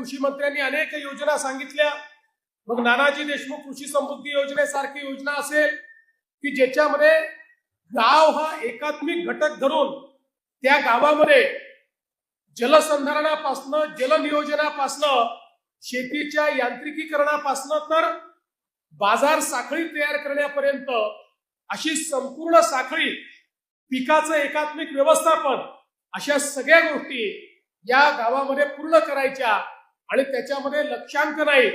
कृषी मंत्र्यांनी अनेक योजना सांगितल्या. मग नानाजी देशमुख कृषी समृद्धी योजनेसारखी योजना असेल की ज्याच्यामध्ये गाव हा एकात्मिक घटक धरून त्या गावामध्ये जलसंधारणापासनं जलनियोजनापासनं शेतीच्या यांत्रिकीकरणापासनं तर बाजार साखळी तयार करण्यापर्यंत अशी संपूर्ण साखळी पिकाचं एकात्मिक व्यवस्थापन अशा सगळ्या गोष्टी या गावामध्ये पूर्ण करायच्या. आणि त्याच्यामध्ये लक्षांक नाही.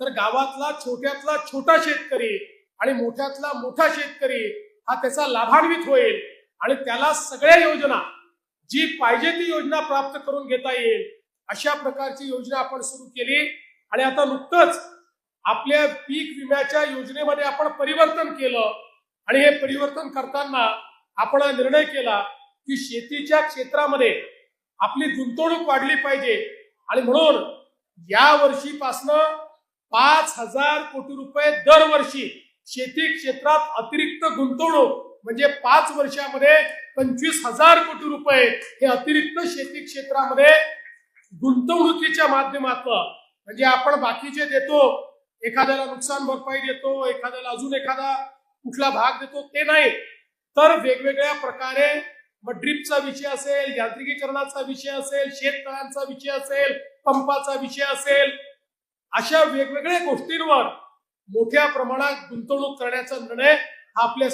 तर गावातला छोट्यातला छोटा शेतकरी आणि मोठ्यातला मोठा शेतकरी हा त्याचा लाभान्वित होईल. आणि त्याला सगळ्या योजना जी पाहिजे ती योजना प्राप्त करून घेता येईल अशा प्रकारची योजना आपण सुरू केली. आणि आता नुकतंच आपल्या पीक विम्याच्या योजनेमध्ये आपण परिवर्तन केलं. आणि हे परिवर्तन करताना आपण हा निर्णय केला की शेतीच्या क्षेत्रामध्ये आपली गुंतवणूक वाढली पाहिजे. आणि म्हणून या वर्षीपासनं पाच हजार कोटी रुपये दरवर्षी शेती क्षेत्रात अतिरिक्त गुंतवणूक म्हणजे पाच वर्षामध्ये पंचवीस हजार कोटी रुपये हे अतिरिक्त शेती क्षेत्रामध्ये गुंतवणुकीच्या माध्यमातून म्हणजे आपण बाकीचे देतो एखाद्याला नुकसान भरपाई देतो एखाद्याला अजून एखादा कुठला भाग देतो ते नाही. तर वेगवेगळ्या प्रकारे मग ड्रिपचा विषय असेल यांत्रिकीकरणाचा विषय असेल शेततळांचा विषय असेल पंपाचा विषय असेल अशा वेगवेगळ्या गोष्टींवर मोठ्या प्रमाणात गुंतवणूक करण्याचा निर्णय हा आपल्या